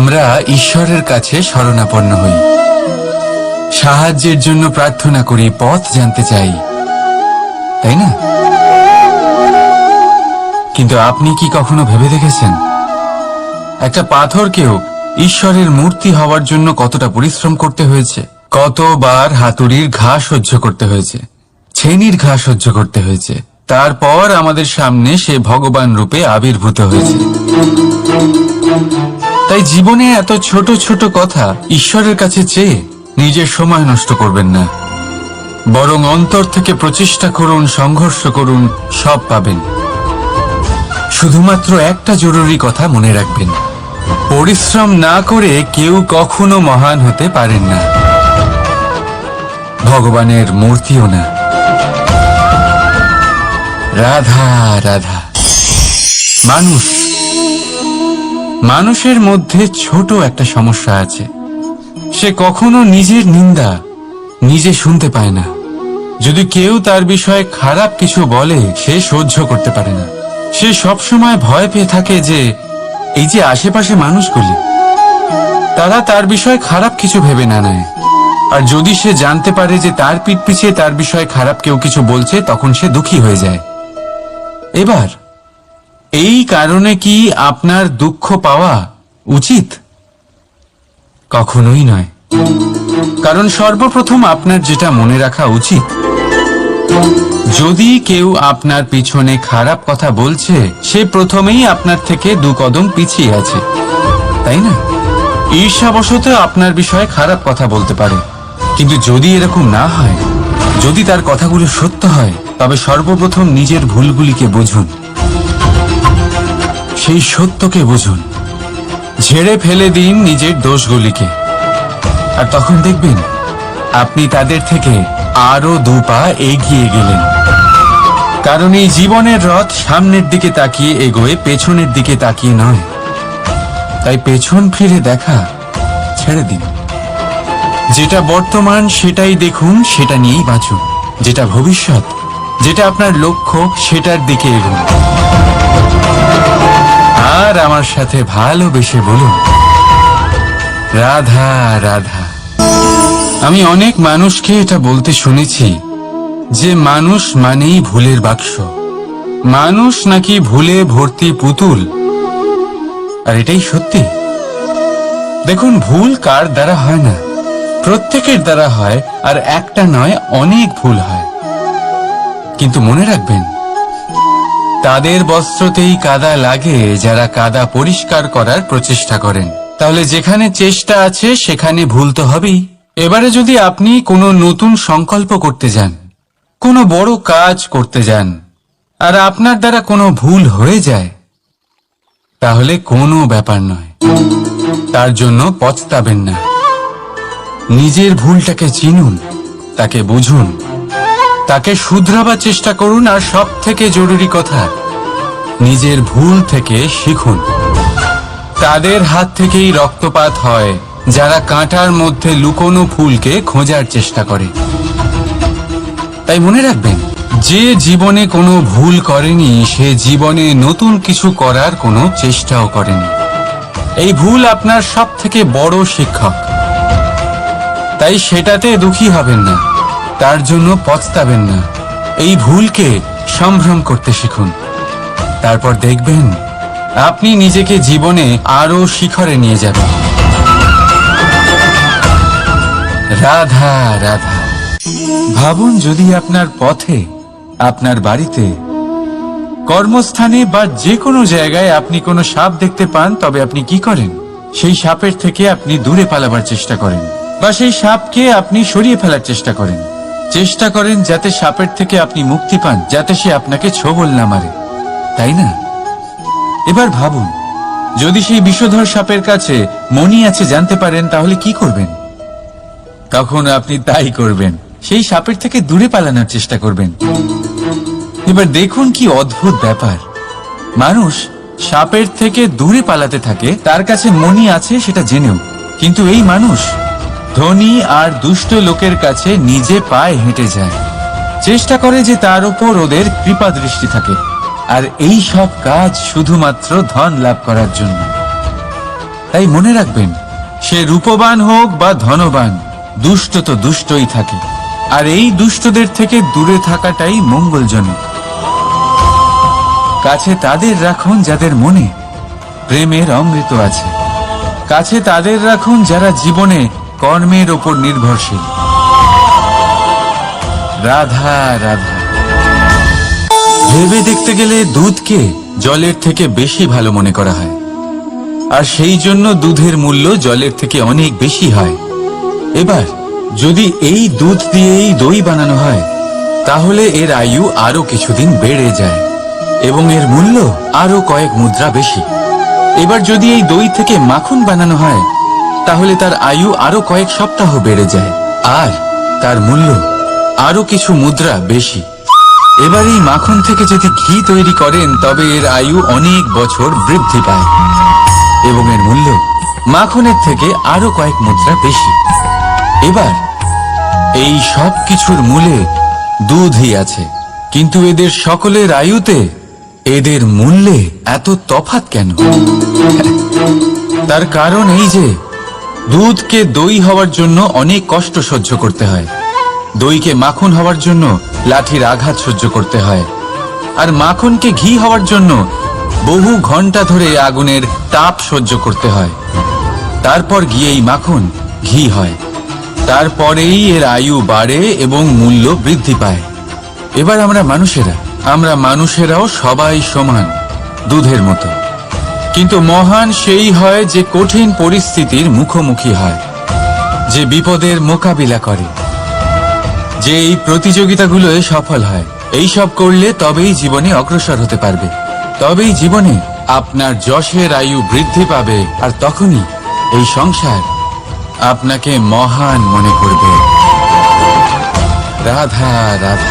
আমরা ঈশ্বরের কাছে শরণাপন্ন হই। সাহায্যের জন্য প্রার্থনা করি, পথ জানতে চাই। তাই না? কিন্তু আপনি কি কখনো ভেবে দেখেছেন? একটা পাথরকেও ঈশ্বরের মূর্তি হওয়ার জন্য কতটা পরিশ্রম করতে হয়েছে? কতবার হাতুড়ির ঘা সহ্য করতে হয়েছে? ছেনির ঘা সহ্য করতে হয়েছে? তারপর আমাদের সামনে সে ভগবান রূপে আবির্ভূত হয়েছে। তাই জীবনে এত ছোট ছোট কথা ঈশ্বরের কাছে চেয়ে নিজের সময় নষ্ট করবেন না। বরং অন্তর থেকে প্রচেষ্টা করুন, সংঘর্ষ করুন, সব পাবেন। শুধুমাত্র একটা জরুরি কথা মনে রাখবেন। পরিশ্রম না করে কেউ কখনো মহান হতে পারেন না। ভগবানের মূর্তিও না। রাধা রাধা। মানুষ মানুষের মধ্যে ছোট একটা সমস্যা আছে। সে কখনো নিজের নিন্দা নিজে শুনতে পায় না। যদি কেউ তার বিষয়ে খারাপ কিছু বলে, সে সহ্য করতে পারে না। সে সবসময় ভয় পেয়ে থাকে যে, এই যে আশেপাশে মানুষগুলি, তারা তার বিষয়ে খারাপ কিছু ভেবে না নেয়। আর যদি সে জানতে পারে যে তার পিঠ পিছিয়ে তার বিষয়ে খারাপ কেউ কিছু বলছে, তখন সে দুঃখী হয়ে যায়। এবার এই কারণে কি আপনার দুঃখ পাওয়া উচিত? কখনোই নয়। কারণ সর্বপ্রথম আপনার যেটা মনে রাখা উচিত। যদি কেউ আপনার পিছনে খারাপ কথা বলছে, সে প্রথমেই আপনার থেকে দু কদম পিছিয়ে আছে। তাই না? ঈর্ষাবশত আপনার বিষয়ে খারাপ কথা বলতে পারে। কিন্তু যদি এরকম না হয়, যদি তার কথাগুলো সত্য হয়, তবে সর্বপ্রথম নিজের ভুলগুলিকে বুঝুন। সেই সত্যকে বুঝুন। ঝেড়ে ফেলে দিন নিজের দোষগুলিকে। আর তখন দেখবেন, আপনি তাদের থেকে আরও দু পা এগিয়ে গেলেন। কারণ এই জীবনের রথ সামনের দিকে তাকিয়ে এগোয়, পেছনের দিকে তাকিয়ে নয়। তাই পেছন ফিরে দেখা ছেড়ে দিন। যেটা বর্তমান সেটাই দেখুন, সেটা নিয়েই বাঁচুন। যেটা ভবিষ্যৎ, যেটা আপনার লক্ষ্য, সেটার দিকে এগুন। আর আমার সাথে ভালোবেসে বলুন। রাধা রাধা। আমি অনেক মানুষকে এটা বলতে শুনেছি যে মানুষ মানেই ভুলের বাক্স। মানুষ নাকি ভুলে ভর্তি পুতুল। আর এটাই সত্যি। দেখুন, ভুল কার দ্বারা হয় না? প্রত্যেকের দ্বারা হয়, আর একটা নয়, অনেক ভুল হয়। কিন্তু মনে রাখবেন তাদের বস্ত্রতেই কাদা লাগে, যারা কাদা পরিষ্কার করার প্রচেষ্টা করেন। তাহলে যেখানে চেষ্টা আছে, সেখানে ভুল তো হবেই। এবারে যদি আপনি কোনো নতুন সংকল্প করতে যান, কোনো বড় কাজ করতে যান, আর আপনার দ্বারা কোনো ভুল হয়ে যায়, তাহলে কোনো ব্যাপার নয়। তার জন্য পচতাবেন না। নিজের ভুলটাকে চিনুন, তাকে বুঝুন। তাকে শুধরাবার চেষ্টা করুন আর সব থেকে জরুরি কথা, নিজের ভুল থেকে শিখুন। তাদের হাত থেকেই রক্তপাত হয়, যারা কাঁটার মধ্যে লুকোনো ফুলকে খোঁজার চেষ্টা করে। তাই মনে রাখবেন, যে জীবনে কোনো ভুল করেনি, সে জীবনে নতুন কিছু করার কোনো চেষ্টাও করেনি। এই ভুল আপনার সব থেকে বড় শিক্ষক। তাই সেটাতে দুঃখী হবেন না। তার জন্য পচতাবেন না। এই ভুলকে সম্ভ্রম করতে শিখুন। তারপর দেখবেন, আপনি নিজেকে জীবনে আরও শিখরে নিয়ে যাবেন। রাধা রাধা। ভাবুন যদি আপনার পথে, আপনার বাড়িতে, কর্মস্থানে বা যে কোনো জায়গায় আপনি কোনো সাপ দেখতে পান, তবে আপনি কি করেন? সেই সাপের থেকে আপনি দূরে পালাবার চেষ্টা করেন। বা সেই সাপকে আপনি সরিয়ে ফেলার চেষ্টা করেন। চেষ্টা করেন যাতে সাপের থেকে আপনি মুক্তি পান, যাতে সে আপনাকে ছোবল না মারে। তাই না? এবার ভাবুন, যদি সেই বিষধর সাপের কাছে মনি আছে জানতে পারেন, তাহলে কি করবেন? তখন আপনি তাই করবেন, সেই সাপের থেকে দূরে পালানোর চেষ্টা করবেন। এবার দেখুন কি অদ্ভুত ব্যাপার। মানুষ সাপের থেকে দূরে পালাতে থাকে, তার কাছে মনি আছে সেটা জেনেও। কিন্তু এই মানুষ ধনী আর দুষ্ট লোকের কাছে নিজে পায়ে হেঁটে যায়। চেষ্টা করে যে তার উপর ওদের কৃপা দৃষ্টি থাকে। আর এই সব কাজ শুধুমাত্র ধন লাভ করার জন্য। তাই মনে রাখবেন, সে রূপবান হোক বা ধনবান, দুষ্ট তো দুষ্টই থাকে। আর এই দুষ্টদের থেকে দূরে থাকাটাই মঙ্গলজনক। কাছে তাদের রাখুন যাদের মনে প্রেমের অমৃত আছে। কাছে তাদের রাখুন যারা জীবনে কর্মের ওপর নির্ভরশীল। রাধা রাধা। ভেবে দেখতে গেলে দুধকে জলের থেকে বেশি ভালো মনে করা হয়। আর সেই জন্য দুধের মূল্য জলের থেকে অনেক বেশি হয়। এবার, যদি এই দুধ দিয়েই দই বানানো হয়, তাহলে এর আয়ু আরও কিছুদিন বেড়ে যায় এবং এর মূল্য আরও কয়েক মুদ্রা বেশি। এবার যদি এই দই থেকে মাখন বানানো হয় তাহলে তার আয়ু আরও কয়েক সপ্তাহ বেড়ে যায়। আর তার মূল্য আরও কিছু মুদ্রা বেশি। এবার এই মাখন থেকে যদি ঘি তৈরি করেন, তবে এর আয়ু অনেক বছর বৃদ্ধি পায়। এবং এর মূল্য মাখনের থেকে আরও কয়েক মুদ্রা বেশি। এবার এই সব কিছুর মূলে দুধই আছে। কিন্তু এদের সকলের আয়ুতে এদের মূল্যে এত তফাত কেন? তার কারণ এই যে দুধকে দই হওয়ার জন্য অনেক কষ্ট সহ্য করতে হয়। দইকে মাখন হওয়ার জন্য লাঠির আঘাত সহ্য করতে হয়। আর মাখনকে ঘি হওয়ার জন্য বহু ঘণ্টা ধরে আগুনের তাপ সহ্য করতে হয়। তারপর গিয়েই মাখন, ঘি হয়। তারপরেই এর আয়ু বাড়ে এবং মূল্য বৃদ্ধি পায়। এবার আমরা মানুষেরা, আমরা মানুষেরাও সবাই সমান দুধের মতো। কিন্তু মহান সেই হয় যে কঠিন পরিস্থিতির মুখোমুখি হয়, যে বিপদের মোকাবিলা করে, যে এই প্রতিযোগিতাগুলোয় সফল হয়। এই সব করলে তবেই জীবনে অগ্রসর হতে পারবে। তবেই জীবনে আপনার যশের আয়ু বৃদ্ধি পাবে আর তখনই এই সংসার আপনাকে মহান মনে করবে। রাধা রাধা।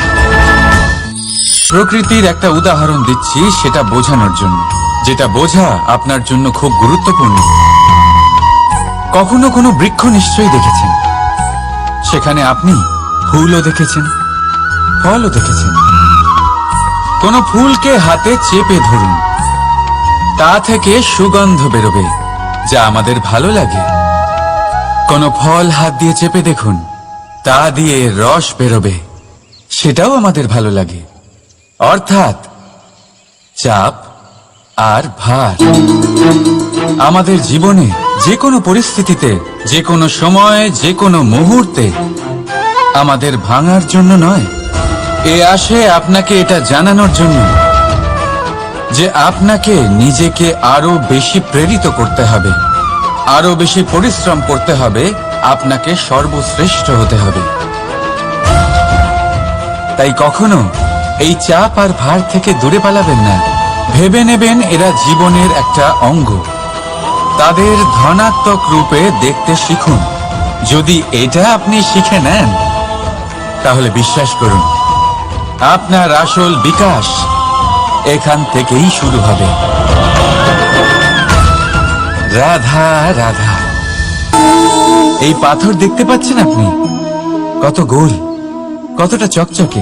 প্রকৃতির একটা উদাহরণ দিচ্ছি সেটা বোঝানোর জন্য। যেটা বোঝা আপনার জন্য খুব গুরুত্বপূর্ণ। কখনো কোনো বৃক্ষ নিশ্চয়ই দেখেছেন। সেখানে আপনি ফুলও দেখেছেন, ফলও দেখেছেন। কোন ফুলকে হাতে চেপে ধরুন। তা থেকে সুগন্ধ বেরোবে, যা আমাদের ভালো লাগে। কোন ফল হাত দিয়ে চেপে দেখুন, তা দিয়ে রস বেরোবে, সেটাও আমাদের ভালো লাগে। অর্থাৎ চাপ আর ভার। আমাদের জীবনে যে কোনো পরিস্থিতিতে, যে কোনো সময়, যে কোনো মুহূর্তে আমাদের ভাঙার জন্য নয়। এ আসে আপনাকে এটা জানানোর জন্য যে আপনাকে নিজেকে আরও বেশি প্রেরিত করতে হবে, আরও বেশি পরিশ্রম করতে হবে, আপনাকে সর্বশ্রেষ্ঠ হতে হবে। তাই কখনো এই চাপ আর ভার থেকে দূরে পালাবেন না। ভেবে নেবেন এরা জীবনের একটা অঙ্গ। তাদের ধনাত্মক রূপে দেখতে শিখুন। যদি এটা আপনি শিখে নেন, তাহলে বিশ্বাস করুন, আপনার আসল বিকাশ এখান থেকেই শুরু হবে। রাধা রাধা। এই পাথর দেখতে পাচ্ছেন আপনি? কত গোল, কতটা চকচকে।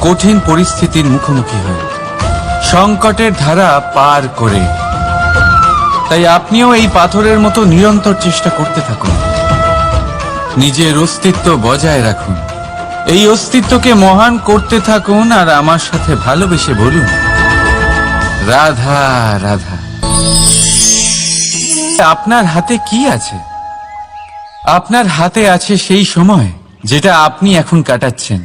কঠিন পরিস্থিতির মুখোমুখি হয়ে সংকটের ধারা পার করে। তাই আপনিও এই পাথরের মতো নিরন্তর চেষ্টা করতে থাকুন। নিজের অস্তিত্ব বজায় রাখুন। এই অস্তিত্বকে মহান করতে থাকুন আর আমার সাথে ভালোবেসে বলুন, রাধা রাধা। আপনার হাতে কি আছে? আপনার হাতে আছে সেই সময় যেটা আপনি এখন কাটাচ্ছেন।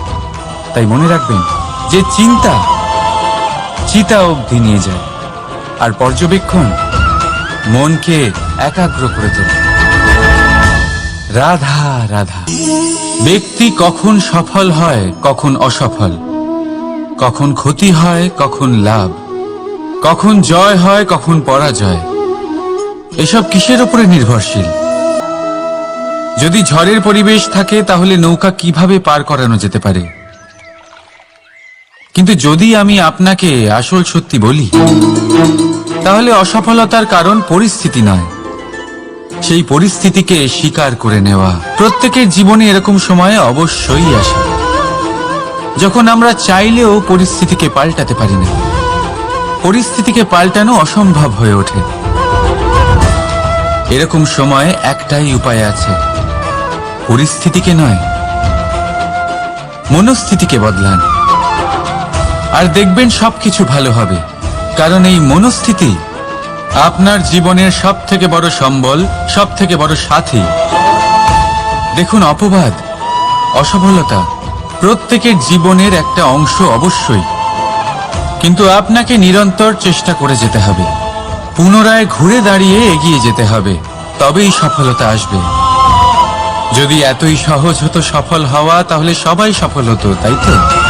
তাই মনে রাখবেন যে চিন্তা চিতা অবধি নিয়ে যায়। আর পর্যবেক্ষণ মনকে একাগ্র করে তোলে। রাধা রাধা। ব্যক্তি কখন সফল হয়, কখন অসফল। কখন ক্ষতি হয়, কখন লাভ। কখন জয় হয়, কখন পরাজয়। এসব কিসের উপরে নির্ভরশীল? যদি ঝড়ের পরিবেশ থাকে, তাহলে নৌকা কীভাবে পার করানো যেতে পারে? কিন্তু যদি আমি আপনাকে আসল সত্যি বলি, তাহলে অসফলতার কারণ পরিস্থিতি নয়। সেই পরিস্থিতিকে স্বীকার করে নেওয়া প্রত্যেকের জীবনে এরকম সময়ে অবশ্যই আসে। যখন আমরা চাইলেও পরিস্থিতিকে পাল্টাতে পারি না, পরিস্থিতিকে পাল্টানো অসম্ভব হয়ে ওঠে। এরকম সময়ে একটাই উপায় আছে, পরিস্থিতিকে নয়, মনস্থিতিকে বদলান। আর দেখবেন সবকিছু ভালো হবে। কারণ এই মনস্থিতি আপনার জীবনের সব থেকে বড় সম্বল সব থেকে বড় সাথী। দেখুন, অপবাদ, অসফলতা প্রত্যেকের জীবনের একটা অংশ অবশ্যই। কিন্তু আপনাকে নিরন্তর চেষ্টা করে যেতে হবে। পুনরায় ঘুরে দাঁড়িয়ে এগিয়ে যেতে হবে। তবেই সফলতা আসবে। যদি এতই সহজ হতো সফল হওয়া, তাহলে সবাই সফল হতো, তাই তো?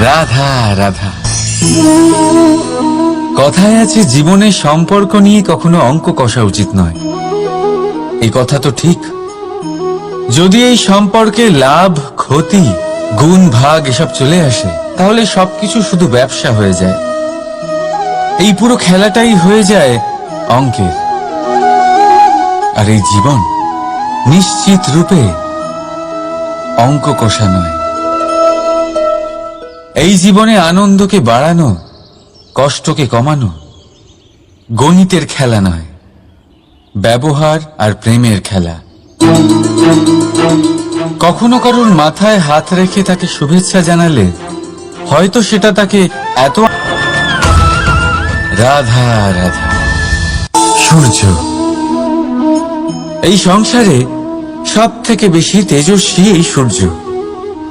রাধা রাধা। কথায় আছে জীবনে সম্পর্ক নিয়ে কখনো অঙ্ক কষা উচিত নয়। এই কথা তো ঠিক। যদি এই সম্পর্কে লাভ, ক্ষতি, গুণ, ভাগ এসব চলে আসে, তাহলে সবকিছু শুধু ব্যবসা হয়ে যায়। এই পুরো খেলাটাই হয়ে যায় অঙ্কের। আর এই জীবন নিশ্চিত রূপে অঙ্ক কষা নয়। এই জীবনে আনন্দকে বাড়ানো, কষ্টকে কমানো, গণিতের খেলা নয়, ব্যবহার আর প্রেমের খেলা। কখনো কারোর মাথায় হাত রেখে তাকে শুভেচ্ছা জানালে, হয়তো সেটা তাকে এত রাধা রাধা। সূর্য, এই সংসারে সব থেকে বেশি তেজস্বী এই সূর্য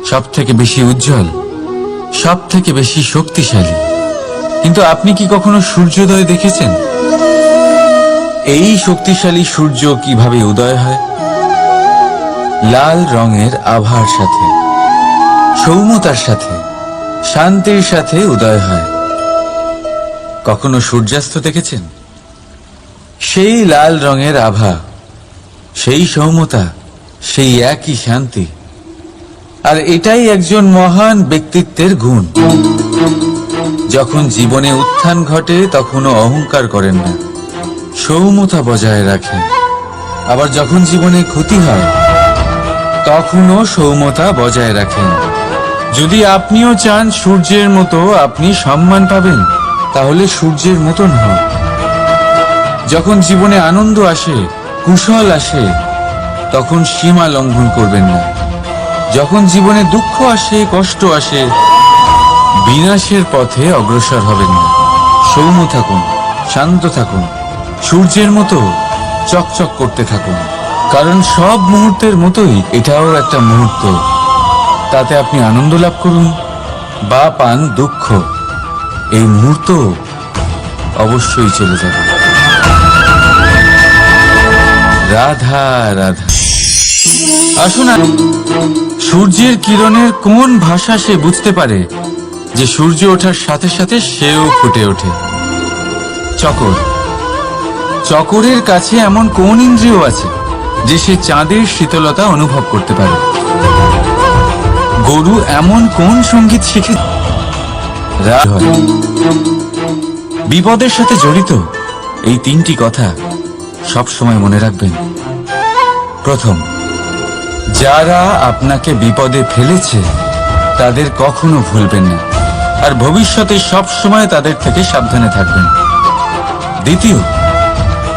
সব থেকে বেশি উজ্জ্বল। সব থেকে বেশি শক্তিশালী। কিন্তু আপনি কি কখনো সূর্যোদয় দেখেছেন? এই শক্তিশালী সূর্য কীভাবে উদয় হয়? লাল রঙের আভার সাথে সৌমতার সাথে, শান্তির সাথে উদয় হয়। কখনো সূর্যাস্ত দেখেছেন? সেই লাল রঙের আভা, সেই সৌমতা সেই একই শান্তি আর এটাই একজন মহান ব্যক্তিত্বের গুণ। যখন জীবনে উত্থান ঘটে, তখনও অহংকার করেন না। সৌমতা বজায় রাখেন। আবার যখন জীবনে ক্ষতি হয়, তখনও সৌমতা বজায় রাখেন। যদি আপনিও চান সূর্যের মতো আপনি সম্মান পাবেন, তাহলে সূর্যের মতন হন। যখন জীবনে আনন্দ আসে, কুশল আসে, তখন সীমা লঙ্ঘন করবেন না। যখন জীবনে দুঃখ আসে, কষ্ট আসে, বিনাশের পথে অগ্রসর হবেন না। সৌম্য থাকুন, শান্ত থাকুন, সূর্যের মতো চকচক করতে থাকুন। কারণ সব মুহূর্তের মতোই এটাও একটা মুহূর্ত। তাতে আপনি আনন্দ লাভ করুন বা পান দুঃখ। এই মুহূর্ত অবশ্যই চলে যাবে। রাধা রাধা। আসুন সূর্যের কিরণের কোন ভাষা সে বুঝতে পারে যে সূর্য ওঠার সাথে সাথে সেও ফুটে ওঠে? চকর। চকরের কাছে এমন কোন ইন্দ্রিয় আছে যে সে চাঁদের শীতলতা অনুভব করতে পারে? গরু এমন কোন সংগীত শিখে? বিপদের সাথে জড়িত, এই তিনটি কথা সব সময় মনে রাখবেন। প্রথম যারা আপনাকে বিপদে ফেলেছে, তাদের কখনো ভুলবেন না। আর ভবিষ্যতে সব সময় তাদের থেকে সাবধানে থাকবেন। দ্বিতীয়,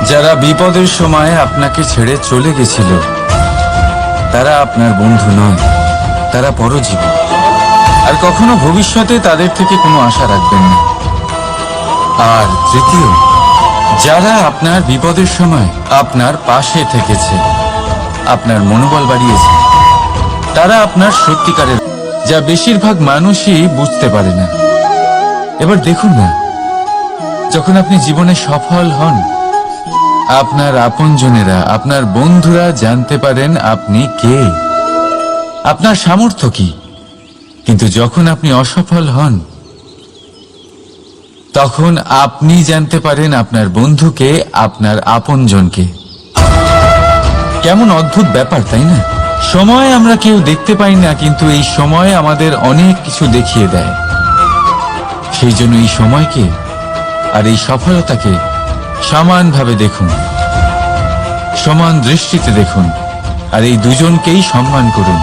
যারা বিপদের সময় আপনাকে ছেড়ে চলে গেছিল, তারা আপনার বন্ধু নয়, তারা পরজীবী। আর কখনো ভবিষ্যতে তাদের থেকে কোনো আশা রাখবেন না। আর তৃতীয়, যারা আপনার বিপদের সময় আপনার পাশে থেকেছে আপনার মনোবল বাড়িয়েছে। তারা আপনার সত্যিকারের, যা বেশিরভাগ মানুষই বুঝতে পারে না। এবার দেখুন না, যখন আপনি জীবনে সফল হন, আপনার আপনজনেরা, আপনার বন্ধুরা জানতে পারেন আপনি কে। আপনার সামর্থ্য কি? কিন্তু যখন আপনি অসফল হন, তখন আপনি জানতে পারেন আপনার বন্ধুকে, আপনার আপনজনকে। কেমন অদ্ভুত ব্যাপার, তাই না? সময় আমরা কেউ দেখতে পাই না, কিন্তু এই সময় আমাদের অনেক কিছু দেখিয়ে দেয়। সেই জন্য এই সময়কে আর এই সফলতাকে সমানভাবে দেখুন, সমান দৃষ্টিতে দেখুন, আর এই দুজনকেই সম্মান করুন।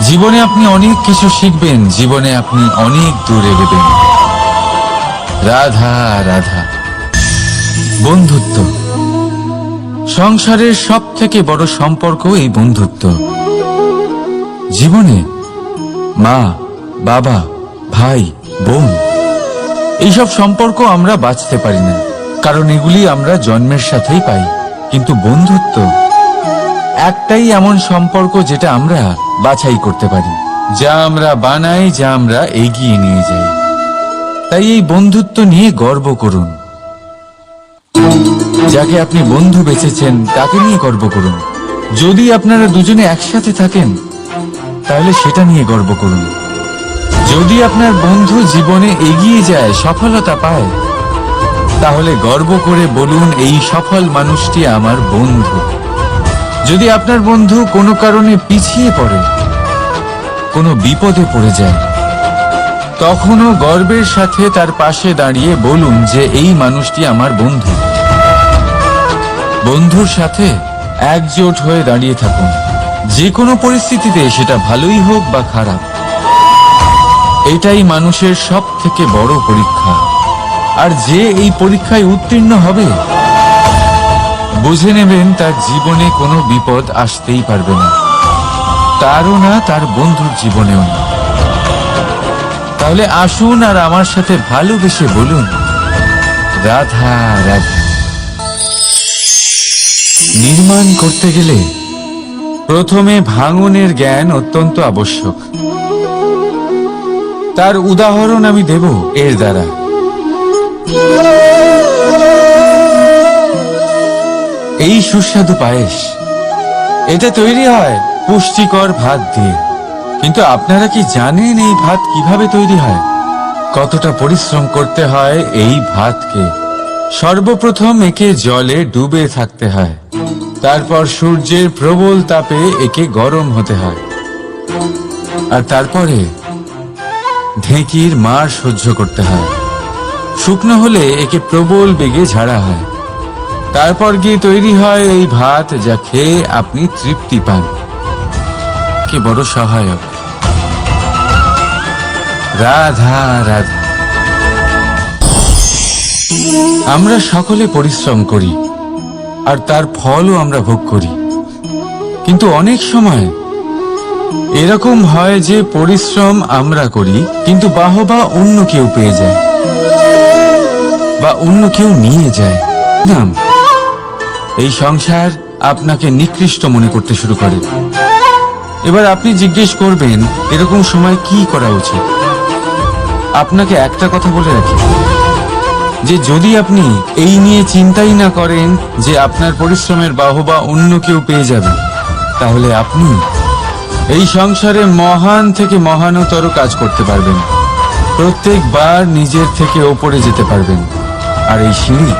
জীবনে আপনি অনেক কিছু শিখবেন, জীবনে আপনি অনেক দূর এগোবেন। রাধা রাধা। বন্ধুত্ব। সংসারের সব থেকে বড় সম্পর্ক এই বন্ধুত্ব। জীবনে মা, বাবা, ভাই, বোন, এইসব সম্পর্ক আমরা বাঁচতে পারি না, কারণ এগুলি আমরা জন্মের সাথেই পাই। কিন্তু বন্ধুত্ব একটাই এমন সম্পর্ক যেটা আমরা বাছাই করতে পারি, যা আমরা বানাই, যা আমরা এগিয়ে নিয়ে যাই। তাই এই বন্ধুত্ব নিয়ে গর্ব করুন। যাকে আপনি বন্ধু বেছেছেন, তাকে নিয়ে গর্ব করুন। যদি আপনারা দুজনে একসাথে থাকেন, তাহলে সেটা নিয়ে গর্ব করুন। যদি আপনার বন্ধু জীবনে এগিয়ে যায়, সফলতা পায়, তাহলে গর্ব করে বলুন, এই সফল মানুষটি আমার বন্ধু। যদি আপনার বন্ধু কোনো কারণে পিছিয়ে পড়ে, কোনো বিপদে পড়ে যায়, তখনও গর্বের সাথে তার পাশে দাঁড়িয়ে বলুন যে, এই মানুষটি আমার বন্ধু। বন্ধুর সাথে একজোট হয়ে দাঁড়িয়ে থাকুন। যে কোনো পরিস্থিতিতে সেটা ভালোই হোক বা খারাপ। এটাই মানুষের সব থেকে বড় পরীক্ষা। আর যে এই পরীক্ষায় উত্তীর্ণ হবে, বুঝে নেবেন তার জীবনে কোনো বিপদ আসতেই পারবে না। তারও না, তার বন্ধুর জীবনেও না। তাহলে আসুন আর আমার সাথে ভালোবেসে বলুন, রাধা রাধা। নির্মাণ করতে গেলে প্রথমে ভাঙনের জ্ঞান অত্যন্ত আবশ্যক। তার উদাহরণ আমি দেব এর দ্বারা। এই সুস্বাদু পায়েস এটা তৈরি হয় পুষ্টিকর ভাত দিয়ে। কিন্তু আপনারা কি জানেন এই ভাত কীভাবে তৈরি হয়? কতটা পরিশ্রম করতে হয় এই ভাতকে? সর্বপ্রথম একে জলে ডুবে থাকতে হয়। তারপর সূর্যের প্রবল তাপে একে গরম হতে হয়। আর তারপরে ঢেঁকির মার সহ্য করতে হয়। শুকনো হলে একে প্রবল বেগে ঝাড়া হয়। তারপর গিয়ে তৈরি হয় এই ভাত যা খেয়ে আপনি তৃপ্তি পান। কে বড় সহায়ক। রাধা রাধা। আমরা সকলে পরিশ্রম করি। আর তার ফলও আমরা ভোগ করি। কিন্তু অনেক সময় এরকম হয় যে পরিশ্রম আমরা করি, কিন্তু বাহবা অন্য কেউ পেয়ে যায় বা অন্য কেউ নিয়ে যায়। এই সংসার আপনাকে নিকৃষ্ট মনে করতে শুরু করে। এবার আপনি জিজ্ঞেস করবেন, এরকম সময় কি করা উচিত? আপনাকে একটা কথা বলে রাখি। যে যদি আপনি এই নিয়ে চিন্তাই না করেন যে আপনার পরিশ্রমের বাহবা অন্য কেউ পেয়ে যাবে, তাহলে আপনি এই সংসারে মহান থেকে মহানতর কাজ করতে পারবেন। প্রত্যেকবার নিজের থেকে ওপরে যেতে পারবেন। আর এই সিঁড়ি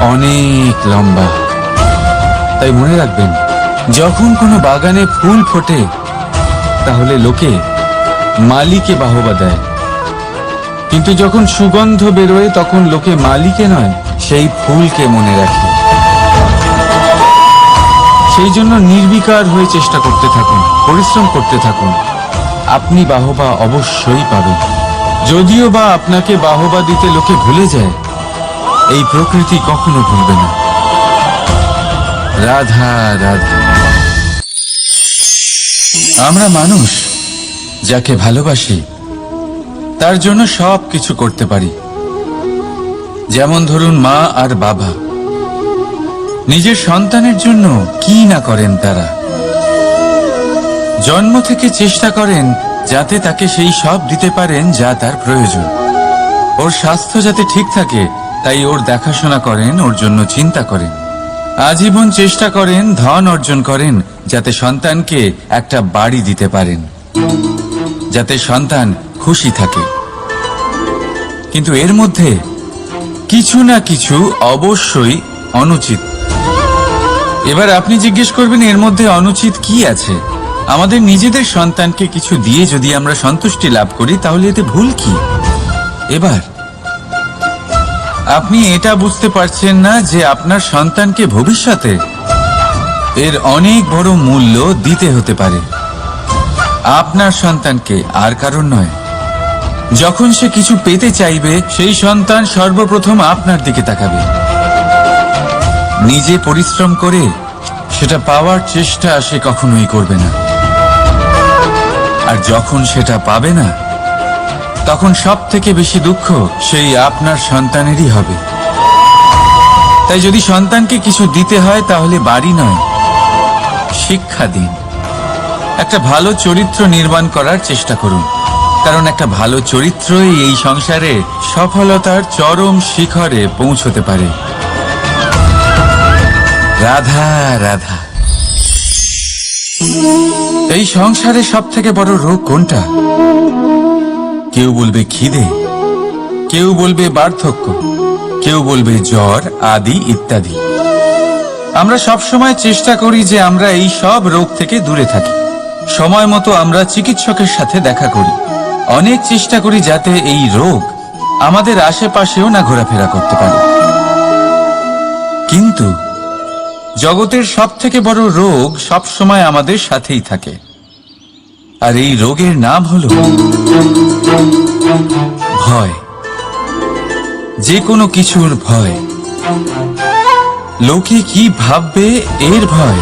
অনেক লম্বা। তাই মনে রাখবেন, যখন কোনো বাগানে ফুল ফোটে, তাহলে লোকে মালিকে বাহবা দেয়। কিন্তু যখন সুগন্ধ বেরোয়, তখন লোকে মালিকে নয়, সেই ফুলকে মনে রাখে। সেই জন্য নির্বিকার হয়ে চেষ্টা করতে থাকুন, পরিশ্রম করতে থাকুন। আপনি বাহবা অবশ্যই পাবেন। যদিও বা আপনাকে বাহবা দিতে লোকে ভুলে যায়, এই প্রকৃতি কখনো ভুলবে না। রাধা রাধা। আমরা মানুষ যাকে ভালোবাসি তার জন্য সব কিছু করতে পারি। যেমন ধরুন মা আর বাবা। নিজের সন্তানের জন্য কি না করেন তারা? জন্ম থেকে চেষ্টা করেন যাতে তাকে সেই সব দিতে পারেন যা তার প্রয়োজন। ওর স্বাস্থ্য যাতে ঠিক থাকে, তাই ওর দেখাশোনা করেন, ওর জন্য চিন্তা করেন। আজীবন চেষ্টা করেন, ধন অর্জন করেন, যাতে সন্তানকে একটা বাড়ি দিতে পারেন। যাতে সন্তান খুশি থাকে। কিন্তু এর মধ্যে কিছু না কিছু অবশ্যই অনুচিত। এবার আপনি জিজ্ঞেস করবেন, এর মধ্যে অনুচিত কি আছে? আমাদের নিজেদের সন্তানকে কিছু দিয়ে যদি আমরা সন্তুষ্টি লাভ করি, তাহলে এতে ভুল কি? এবার, আপনি এটা বুঝতে পারছেন না যে আপনার সন্তানকে ভবিষ্যতে এর অনেক বড় মূল্য দিতে হতে পারে। আপনার সন্তানকে আর কারণ নয়। যখন সে কিছু পেতে চাইবে, সেই সন্তান সর্বপ্রথম আপনার দিকে তাকাবে। নিজে পরিশ্রম করে সেটা পাওয়ার চেষ্টা সে কখনোই করবে না। আর যখন সেটা পাবে না, তখন সব থেকে বেশি দুঃখ সেই আপনার সন্তানেরই হবে। তাই যদি সন্তানকে কিছু দিতে হয়, তাহলে বাড়ি নয়, শিক্ষা দিন। একটা ভালো চরিত্র নির্মাণ করার চেষ্টা করুন। কারণ একটা ভালো চরিত্রই এই সংসারে সফলতার চরম শিখরে পৌঁছতে পারে। রাধা রাধা। এই সংসারে সব থেকে বড় রোগ কোনটা? কেউ বলবে খিদে, কেউ বলবে বার্ধক্য, কেউ বলবে জ্বর আদি ইত্যাদি। আমরা সব সময় চেষ্টা করি যে আমরা এই সব রোগ থেকে দূরে থাকি। সময় মতো আমরা চিকিৎসকের সাথে দেখা করি। অনেক চেষ্টা করি যাতে এই রোগ আমাদের আশেপাশেও না ঘোরাফেরা করতে পারে। কিন্তু জগতের সব থেকে বড় রোগ সব সময় আমাদের সাথেই থাকে। আর এই রোগের নাম হলো ভয়। যে কোনো কিছুর ভয়। লোকে কি ভাববে এর ভয়?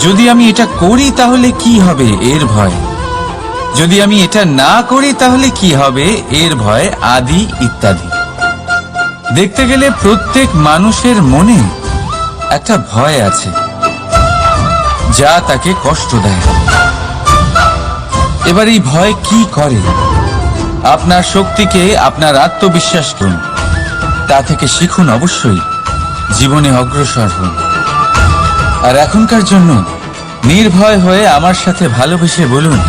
যদি আমি এটা করি তাহলে কি হবে এর ভয়? যদি আমি এটা না করি, তাহলে কি হবে? এর ভয় আদি ইত্যাদি। দেখতে গেলে প্রত্যেক মানুষের মনে একটা ভয় আছে, যা তাকে কষ্ট দেয়। এবার এই ভয় কি করে? আপনার শক্তিকে আপনার আত্মবিশ্বাস করুন। তা থেকে শিখুন অবশ্যই, জীবনে অগ্রসর হন। আর এখনকার জন্য নির্ভয় হয়ে আমার সাথে ভালোবেসে বলুন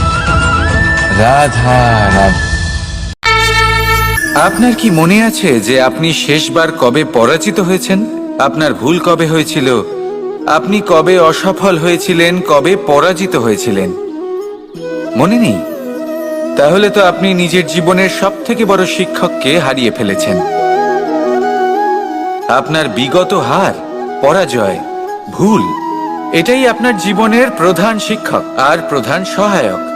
রাধা আপনার কি মনে আছে যে আপনি শেষবার কবে পরাজিত হয়েছেন? আপনার ভুল কবে হয়েছিল? আপনি কবে অসফল হয়েছিলেন? কবে পরাজিত হয়েছিলেন? মনে নেই? তাহলে তো আপনি নিজের জীবনের সব থেকে বড় শিক্ষককে হারিয়ে ফেলেছেন। আপনার বিগত হার, পরাজয়, ভুল, এটাই আপনার জীবনের প্রধান শিক্ষক আর প্রধান সহায়ক।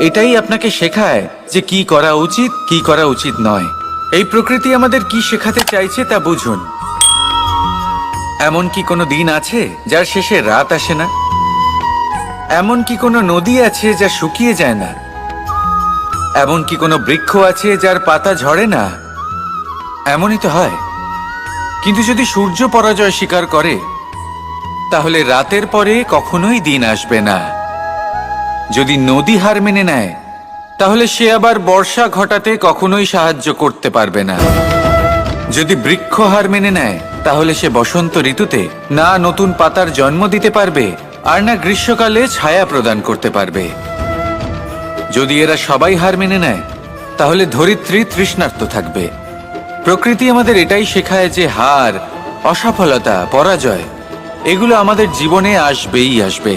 এটাই আপনাকে শেখায় যে কি করা উচিত, কি করা উচিত নয়। এই প্রকৃতি আমাদের কি শেখাতে চাইছে তা বুঝুন। এমন কি কোনো দিন আছে যার শেষে রাত আসে না? এমন কি কোনো নদী আছে যা শুকিয়ে যায় না? এমন কি কোনো বৃক্ষ আছে যার পাতা ঝরে না? এমনই তো হয়। কিন্তু যদি সূর্য পরাজয় স্বীকার করে, তাহলে রাতের পরে কখনোই দিন আসবে না। যদি নদী হার মেনে নেয়, তাহলে সে আবার বর্ষা ঘটাতে কখনোই সাহায্য করতে পারবে না। যদি বৃক্ষ হার মেনে নেয়, তাহলে সে বসন্ত ঋতুতে না নতুন পাতার জন্ম দিতে পারবে, আর না গ্রীষ্মকালে ছায়া প্রদান করতে পারবে। যদি এরা সবাই হার মেনে নেয়, তাহলে ধরিত্রী তৃষ্ণার্ত থাকবে। প্রকৃতি আমাদের এটাই শেখায় যে হার, অসফলতা, পরাজয়, এগুলো আমাদের জীবনে আসবেই আসবে।